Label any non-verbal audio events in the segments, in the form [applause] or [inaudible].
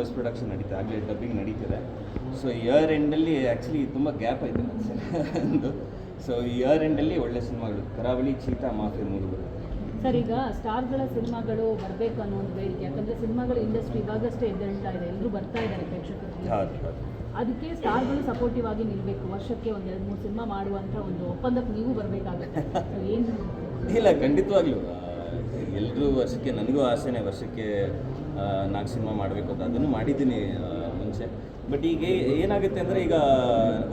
Post production ನಡೀತಾ ಆಗಲೇ dubbing ನಡೀತದೆ. ಸೊ ಇಯರ್ ಎಂಡಲ್ಲಿ ಆ್ಯಕ್ಚುಲಿ ತುಂಬ ಗ್ಯಾಪ್ ಆಯಿತು ಒಂದು ಸೊ ಇಯರ್ ಎಂಡಲ್ಲಿ ಒಳ್ಳೆ ಸಿನಿಮಾಗಳು. ಕರಾವಳಿ ಚೀತಾ ಮಾಫಿ ಮೂರು ಬರುತ್ತೆ. ಸರ್ ಈಗ ಸ್ಟಾರ್ಗಳ ಸಿನಿಮಾಗಳು ಬರಬೇಕು ಅನ್ನೋ ಒಂದು ಬೇಡಿಕೆ. ಯಾಕಂದ್ರೆ ಸಿನಿಮಾಗಳ ಇಂಡಸ್ಟ್ರಿ ಇವಾಗಷ್ಟೇ ಎದ್ದೇಳ್ತಾ ಇದೆ. ಎಲ್ಲರೂ ಬರ್ತಾ ಇದ್ದಾರೆ ಪ್ರೇಕ್ಷಕರು ಅದಕ್ಕೆ ಸ್ಟಾರ್ಗಳು ಸಪೋರ್ಟಿವ್ ಆಗಿ ನಿಲ್ಬೇಕು. ವರ್ಷಕ್ಕೆ ಒಂದು ಎರಡು ಮೂರು ಸಿನಿಮಾ ಮಾಡುವಂಥ ಒಂದು ಒಪ್ಪಂದಕ್ಕೆ ನೀವು ಬರಬೇಕಾಗುತ್ತೆ. ಏನು? [laughs] ಇಲ್ಲ ಖಂಡಿತವಾಗ್ಲೂ. ಎಲ್ಲರೂ ವರ್ಷಕ್ಕೆ ನನಗೂ ಆಸೆನೇ ವರ್ಷಕ್ಕೆ ನಾಲ್ಕು ಸಿನಿಮಾ ಮಾಡಬೇಕು ಅಂತ ಅದನ್ನು ಮಾಡಿದ್ದೀನಿ ಮುಂಚೆ. ಬಟ್ ಈಗ ಏನಾಗುತ್ತೆ ಅಂದರೆ ಈಗ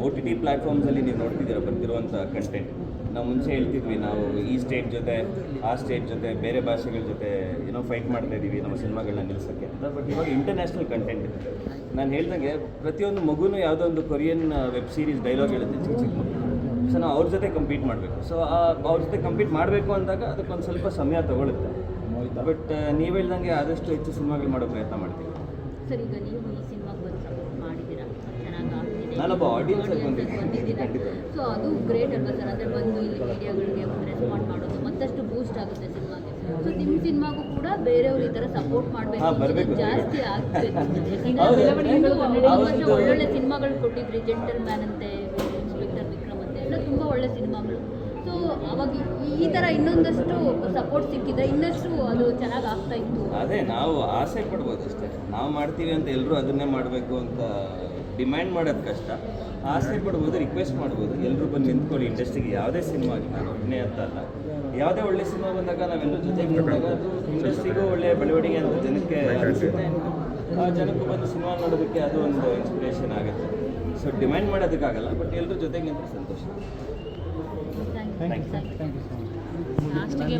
ಒ ಟಿ ಟಿ ಪ್ಲ್ಯಾಟ್ಫಾರ್ಮ್ಸಲ್ಲಿ ನೀವು ನೋಡ್ತಿದ್ದೀರ ಬರ್ತಿರುವಂಥ ಕಂಟೆಂಟ್ ನಾವು ಮುಂಚೆ ಹೇಳ್ತಿದ್ವಿ, ನಾವು ಈ ಸ್ಟೇಟ್ ಜೊತೆ, ಆ ಸ್ಟೇಟ್ ಜೊತೆ, ಬೇರೆ ಭಾಷೆಗಳ ಜೊತೆ ಏನೋ ಫೈಟ್ ಮಾಡ್ತಾ ಇದ್ದೀವಿ ನಮ್ಮ ಸಿನಿಮಾಗಳನ್ನ ನಿಲ್ಲಿಸೋಕ್ಕೆ ಅಂತ. ಬಟ್ ಇವಾಗ ಇಂಟರ್ನ್ಯಾಷನಲ್ ಕಂಟೆಂಟ್ ಇದೆ ನಾನು ಹೇಳ್ದಂಗೆ ಪ್ರತಿಯೊಂದು ಮಗುನೂ ಯಾವುದೋ ಒಂದು ಕೊರಿಯನ್ ವೆಬ್ ಸೀರೀಸ್ ಡೈಲಾಗ್ ಹೇಳುತ್ತೆ ಚಿಕ್ಕ ಚಿಕ್ಕ ಮಗು. ಸೊ ನಾವು ಅವ್ರ ಜೊತೆ ಕಂಪೀಟ್ ಮಾಡಬೇಕು. ಸೊ ಅವ್ರ ಜೊತೆ ಕಂಪೀಟ್ ಮಾಡಬೇಕು ಅಂದಾಗ ಅದಕ್ಕೊಂದು ಸ್ವಲ್ಪ ಸಮಯ ತಗೊಳುತ್ತೆ. ಬಟ್ ನೀವು ಹೇಳ್ದಂಗೆ ಆದಷ್ಟು ಹೆಚ್ಚು ಸಿನಿಮಾಗಳು ಮಾಡೋ ಪ್ರಯತ್ನ ಮಾಡ್ತೀವಿ. ಸರ್ ಈಗ ನೀವು ಈ ಸಿನಿಮಾಗೆ ಬಂದು ಸಪೋರ್ಟ್ ಮಾಡಿದ್ದೀರಾ? ಚೆನ್ನಾಗಿ ಆಗ್ತಿದೆ. ನಾನೊಬ್ಬ ಆಗಿ ಬಂದಿದ್ದೀನಿ. ಸೊ ಅದು ಗ್ರೇಟ್ ಅಲ್ವಾ ಸರ್? ಅಂದರೆ ಬಂದು ಇಲ್ಲಿ ಮೀಡಿಯಾಗಳಿಗೆ ಒಂದು ರೆಸ್ಪಾಂಡ್ ಮಾಡೋದು ಮತ್ತಷ್ಟು ಬೂಸ್ಟ್ ಆಗುತ್ತೆ ಸಿನಿಮಾಗೆ. ಸೊ ನಿಮ್ಮ ಸಿನಿಮಾಗೂ ಕೂಡ ಬೇರೆಯವ್ರು ಈ ತರ ಸಪೋರ್ಟ್ ಮಾಡಬೇಕು ಜಾಸ್ತಿ ಆಗ್ತಿದೆ. [laughs] ಒಳ್ಳೊಳ್ಳೆ ಸಿನಿಮಾಗಳು ಕೊಟ್ಟಿದ್ರಿ. ಜೆಂಟಲ್ ಮ್ಯಾನ್ ಅಂತೆ ಇನ್ಸ್ಪೆಕ್ಟರ್ ವಿಕ್ರಮ್ ಅಂತೆ ಎಲ್ಲ ತುಂಬ ಒಳ್ಳೆ ಸಿನಿಮಾಗಳು. ಸೊ ಅವಾಗ ಈ- ತರ ಇನ್ನೊಂದಷ್ಟು ಸಪೋರ್ಟ್ ಸಿಕ್ಕಿದ್ರೆ ಇನ್ನಷ್ಟು ಅದು ಚೆನ್ನಾಗಿ ಆಗ್ತಾ ಇತ್ತು. ಅದೇ ನಾವು ಆಸೆ ಪಡ್ಬೋದು ಅಷ್ಟೇ ನಾವು ಮಾಡ್ತೀವಿ ಅಂತ ಎಲ್ಲರೂ ಅದನ್ನೇ ಮಾಡಬೇಕು ಅಂತ ಡಿಮ್ಯಾಂಡ್ ಮಾಡೋದು ಕಷ್ಟ. ಆಸೆ ಪಡ್ಬೋದು ರಿಕ್ವೆಸ್ಟ್ ಮಾಡ್ಬೋದು. ಎಲ್ಲರೂ ಬಂದು ನಿಂತ್ಕೊಳ್ಳಿ, ಇಂಡಸ್ಟ್ರಿಗೆ ಯಾವುದೇ ಸಿನಿಮಾ ಆಗಲಿ ನಾನು ಒಬ್ಬನೇ ಅಂತ ಅಲ್ಲ. ಯಾವುದೇ ಒಳ್ಳೆ ಸಿನಿಮಾ ಬಂದಾಗ ನಾವೆಲ್ಲರೂ ಜೊತೆಗೆ ಬಂದಾಗ ಅದು ಇಂಡಸ್ಟ್ರಿಗೂ ಒಳ್ಳೆಯ ಬೆಳವಣಿಗೆ ಅಂತ ಜನಕ್ಕೆ ಅನಿಸುತ್ತೆ. ಆ ಜನಕ್ಕೂ ಬಂದು ಸಿನಿಮಾ ನೋಡೋದಕ್ಕೆ ಅದು ಒಂದು ಇನ್ಸ್ಪಿರೇಷನ್ ಆಗುತ್ತೆ. ಸೊ ಡಿಮ್ಯಾಂಡ್ ಮಾಡೋದಕ್ಕಾಗಲ್ಲ, ಬಟ್ ಎಲ್ಲರೂ ಜೊತೆಗೆ ನಿಂತರೆ ಸಂತೋಷ. Thank you Thank you. Thank you ಲಾಸ್ಟಿಗೆ